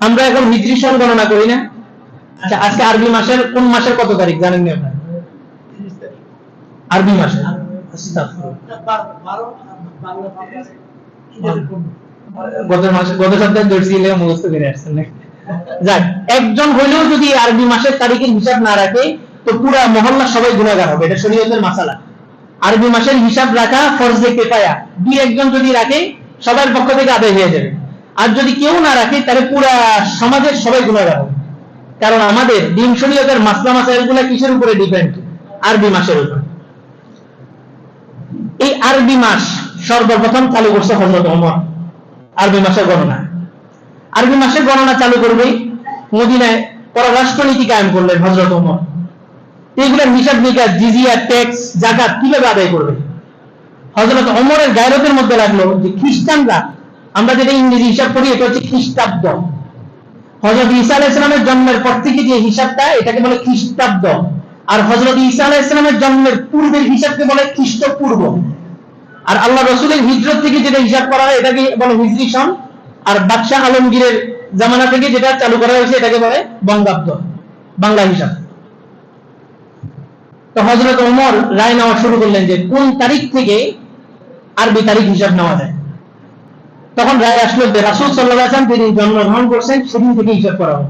আমরা এখন হিজরি সন গণনা করি না। আচ্ছা আজকে আরবি মাসের কোন মাসের কত তারিখ জানেন না আপনারা? আরবি মাসে যাক, একজন হইলেও যদি আরবি মাসের তারিখের হিসাব না রাখে, তো পুরা মহল্লা সবাই গুণাগার হবে। এটা শরীয়তের মাসালা। আরবি মাসের হিসাব রাখা ফরজে কেফায়া। দুই একজন যদি রাখে, সবার পক্ষ থেকে আদায় হয়ে যাবে। আর যদি কেউ না রাখে, তাহলে পুরা সমাজের সবাই গুণাগার হবে। কারণ আমাদের দিন শরীয়তের মাসলা মাসাইলগুলা কিসের উপরে ডিপেন্ড আরবি মাসের উপর। এই আরবি মাস সর্বপ্রথম চালু করছে হজরত ওমর। আরবি মাসের গণনা। আরবি মাসের গণনা চালু করবে মদিনায় পররাষ্ট্রনীতি কায়েম করলেন হজরত ওমর। এগুলোর হিসাব নিকাশ, জিজিয়া, ট্যাক্স, জাকাত কীভাবে আদায় করবে? হজরত ওমরের গায়রতের মধ্যে লাগল যে খ্রিস্টানরা আমরা যেটা ইংরেজি হিসাব করি, এটা হচ্ছে খ্রিস্টাব্দ। হজরত ঈসা আলাহ ইসলামের জন্মের পর থেকে যে হিসাবটা, এটাকে বলে খ্রিস্টাব্দ। আর হজরত ঈসা আলাহ ইসলামের জন্মের পূর্বের হিসাবকে বলে খ্রিস্টপূর্ব। আর আল্লাহ রসুলের হিজরত থেকে যেটা হিসাব করা হয়, এটাকে বলে হিজরি সন। আর বাদশাহ আলমগীরের জামানা থেকে যেটা চালু করা হয়েছে, এটাকে বলে বঙ্গাব্দ। বাংলা হিসাব। তো হজরত ওমর রায় নেওয়া শুরু করলেন যে, কোন তারিখ থেকে আরবি তারিখ হিসাব নেওয়া যায়? তখন রায় আসলো যে রাসুল সাল্লাহ তিনি জন্মগ্রহণ করছেন, সেদিন থেকে হিসাব করা হবে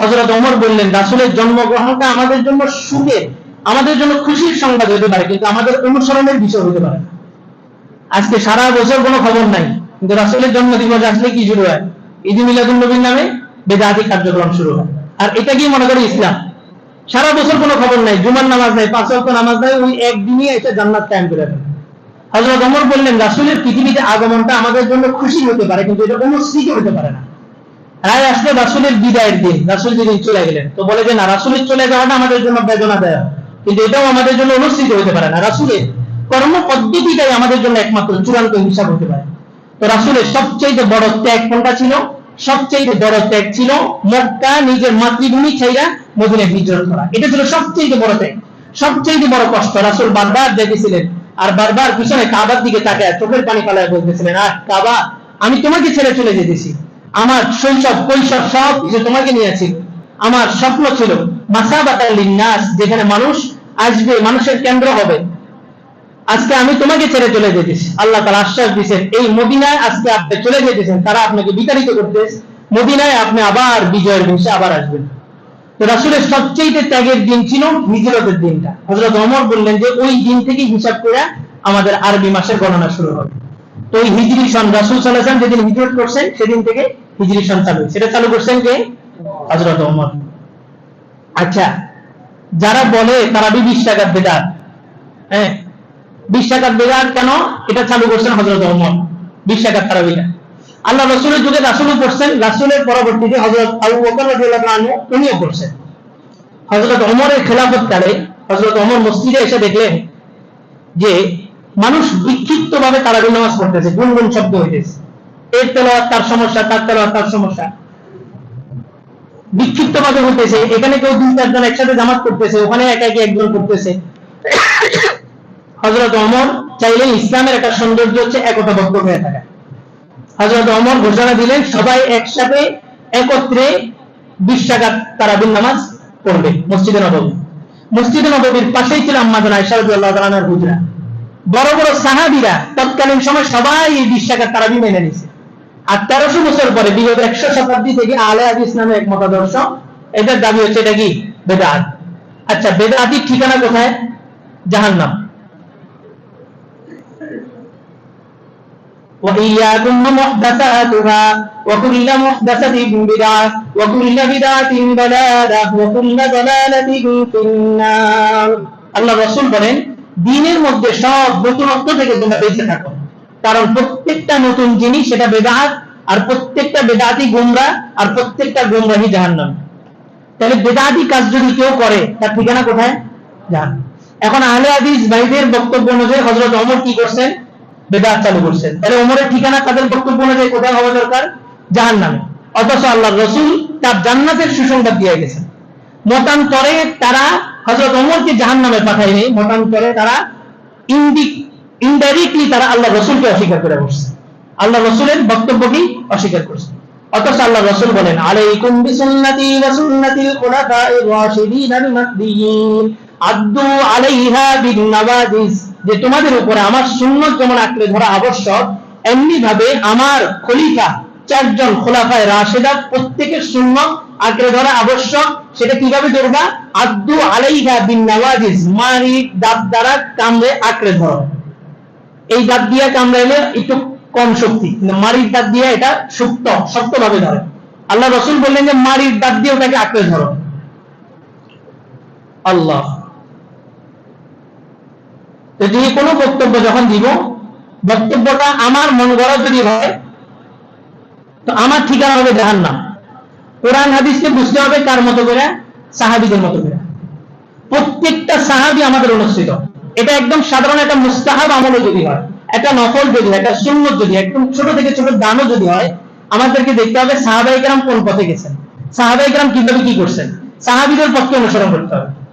হজরত ওমর বললেন, রাসুলের জন্মগ্রহণটা আমাদের জন্য সুখের, আমাদের জন্য খুশির সংবাদ হতে পারে, কিন্তু আমাদের অনুসরণের বিষয় হতে পারে আজকে সারা বছর কোনো খবর নাই, কিন্তু রাসুলের জন্মদিবস আসলে কি শুরু হয়? ঈদ মিলাদুল নবীর নামে বেদাতি কার্যক্রম শুরু হয়। আর এটা কি মনে করে ইসলাম? সারা বছর কোনো খবর নাই, জুমার নামাজ নাই, পাঁচ নামাজ নাই, ওই একদিনই এসে জান্নাত কায়েম করে হযরত ওমর বললেন, রাসূলের পৃথিবীতে আগমনটা আমাদের জন্য খুশি হতে পারে, কিন্তু এটা অনুষ্ঠিত হতে পারে না। রায় আসলে রাসূলের বিদায়ের দিন, রাসূল যেদিন চলে গেলেন। তো বলে যে, না, রাসূলের চলে যাওয়াটা আমাদের জন্য বেদনা দেয় কিন্তু এটাও আমাদের জন্য অনুষ্ঠিত হতে পারে না। রাসূলের কর্ম পদ্ধতিটাই আমাদের জন্য একমাত্র চূড়ান্ত হিসাব হতে পারে। তো রাসূলের সবচেয়ে বড় ত্যাগ কোনটা ছিল? সবচেয়ে বড় ত্যাগ ছিল মক্কা নিজের মাতৃভূমি ছাইরা মদিনায় হিজরত করা। এটা ছিল সবচেয়ে বড় ত্যাগ সবচেয়ে বড় কষ্ট। রাসূল বারবার দেখেছিলেন আর বারবার পিছনে কাবার দিকে তাকায়, চোখের পানি পালায় বলতেছিলেন, আহ, কাবা, আমি তোমাকে ছেড়ে চলে যেতেছি। আমার শৈশব, কৈশোর সব কিছু তোমাকে নিয়েছি আমার স্বপ্ন ছিল লিন্নাস, যেখানে মানুষ আসবে, মানুষের কেন্দ্র হবে। আজকে আমি তোমাকে ছেড়ে চলে যেতেছি। আল্লাহ তালা আশ্বাস দিচ্ছেন এই মদিনায় আজকে আপনি চলে যেতেছেন, তারা আপনাকে বিতাড়িত করতে মদিনায় আপনি আবার বিজয়ের বসে আবার আসবেন। রাসুলের সবচেয়ে ত্যাগের দিন ছিল হিজরতের দিনটা। হজরত অমর বললেন যে, ওই দিন থেকে হিসাব করে আমাদের আরবি মাসের গণনা শুরু হবে। তো ওই হিজরি সন রাসুল সাল্লাহাম যেদিন হিজরত করছেন, সেদিন থেকে হিজরি সন চালু সেটা চালু করছেন কে? হজরত অমর আচ্ছা যারা বলে তারা বি বিশ টাকার বেদার হ্যাঁ বিশ টাকার বেদার কেন? এটা চালু করছেন হজরত অমর বিশ টাকার তারাবিটা আল্লাহ রসুলের যুগে রাসুলও পড়ছেন, রাসুলের পরবর্তীতে হজরত আবু বকর রাদিয়াল্লাহু উনিও পড়ছেন। হজরত অমরের খেলাফত কালে হজরত অমর মসজিদে এসে দেখলেন যে মানুষ বিক্ষিপ্ত ভাবে তারাবি নামাজ পড়তেছে, গুনগুন শব্দ হইতেছে। এর তেলাওয়াত তার সমস্যা, তার তেলাওয়াত তার সমস্যা। বিক্ষিপ্ত ভাবে হইতেছে, এখানে কেউ দুই চারজন একসাথে জামাত করতেছে, ওখানে একা একে একজন করতেছে। হজরত অমর চাইলে ইসলামের একটা সৌন্দর্য হচ্ছে একতাবদ্ধ হয়ে থাকা। হজরত অমর ঘোষণা দিলেন, সবাই একসাথে একত্রে বিশ টাকা তারাবিন নামাজ পড়বে মসজিদে নবী মসজিদে নবীর পাশেই ছিল আম্মাদান আয়সা হুজরা। বড় বড় সাহাবীরা তৎকালীন সময় সবাই এই বিশ টাকার তারাবি মেনে নিছে। আর তেরোশো বছর পরে, বিগত একশো শতাব্দী থেকে আলে হাদিস নামে এক মতাদর্শ এটার দাবি হচ্ছে এটা কি? বেদাত। আচ্ছা বেদাতির ঠিকানা কোথায়? জাহান্নাম। وإياكم ومحدثاتها وكل محدثة بدعة وكل بدعة ضلالة وكل ضلالة في النار আল্লাহ রসুল বলেন দিনের মধ্যে সব নতুনত্ব থেকে তোমরা বেঁচে থাকো কারণ প্রত্যেকটা নতুন জিনিস সেটা বেদাত আর প্রত্যেকটা বেদাতি গুমরা আর প্রত্যেকটা গুমরাহি জাহান্নাম তাহলে বেদাতি কাজ যদি কেউ করে তার ঠিকানা কোথায় জাহান্নাম এখন আহলে হাদিস ভাইদের বক্তব্য অনুযায়ী হযরত ওমর কি করছেন বেদাত চালু করছেন। তাহলে ওমরের ঠিকানা তাদের বক্তব্য অনুযায়ী কোথায় হওয়া দরকার? জাহান নামে অথচ আল্লাহ রসুল তার জান্নাতের সুসংবাদ দিয়ে গেছেন। মতান্তরে তারা হজরত ওমরকে জাহান নামে পাঠায়নি, মতান্তরে তারা ইন্ডিক ইনডাইরেক্টলি তারা আল্লাহ রসুলকে অস্বীকার করে বসছে। আল্লাহ রসুলের বক্তব্যকেই অস্বীকার করছে। অথচ আল্লাহ রসুল বলেন, আলাইকুম বিসুন্নতি ওয়া সুন্নাতিল খুলাফাইর রাশিদিন আদ্দু আলাইহা বিন নাওয়াজিস যে তোমাদের উপরে আমার সুন্নত যেমন আঁকড়ে ধরা আবশ্যক এমনি ভাবে আমার খলিফা চারজন খোলাফায় রাশেদা প্রত্যেকের সুন্নত আঁকড়ে ধরা আবশ্যক। সেটা কীভাবে ধরবা? আদ্দু আলাইহা বিন নাওয়াজিস মারি দাঁত দ্বারা কামড়ে আঁকড়ে ধরো। এই দাঁত দিয়ে কামড়াইলে একটু কম শক্তি মারির দাঁত দিয়ে এটা শক্ত শক্ত ভাবে ধরে। আল্লাহ রসুল বললেন যে মারির দাঁত দিয়ে ওটাকে আঁকড়ে ধরো। আল্লাহ। তো যে কোনো বক্তব্য যখন দিব, বক্তব্যটা আমার মন গড়া যদি হয়, তো আমার ঠিকানা হবে জাহান্নাম। কোরআন হাদিসকে বুঝতে হবে কার মতো করে? সাহাবিদের মতো করে। প্রত্যেকটা সাহাবি আমাদের অনুষ্ঠিত। এটা একদম সাধারণ একটা মুস্তাহাব আমলও যদি হয়, একটা নকল যদি হয়, একটা সুন্নত যদি একদম ছোট থেকে ছোট দানও যদি হয়, আমাদেরকে দেখতে হবে সাহাবাই গ্রাম কোন পথে গেছেন। সাহাবাই গ্রাম কীভাবে কি করছেন? সাহাবিদের পক্ষে অনুসরণ করতে হবে।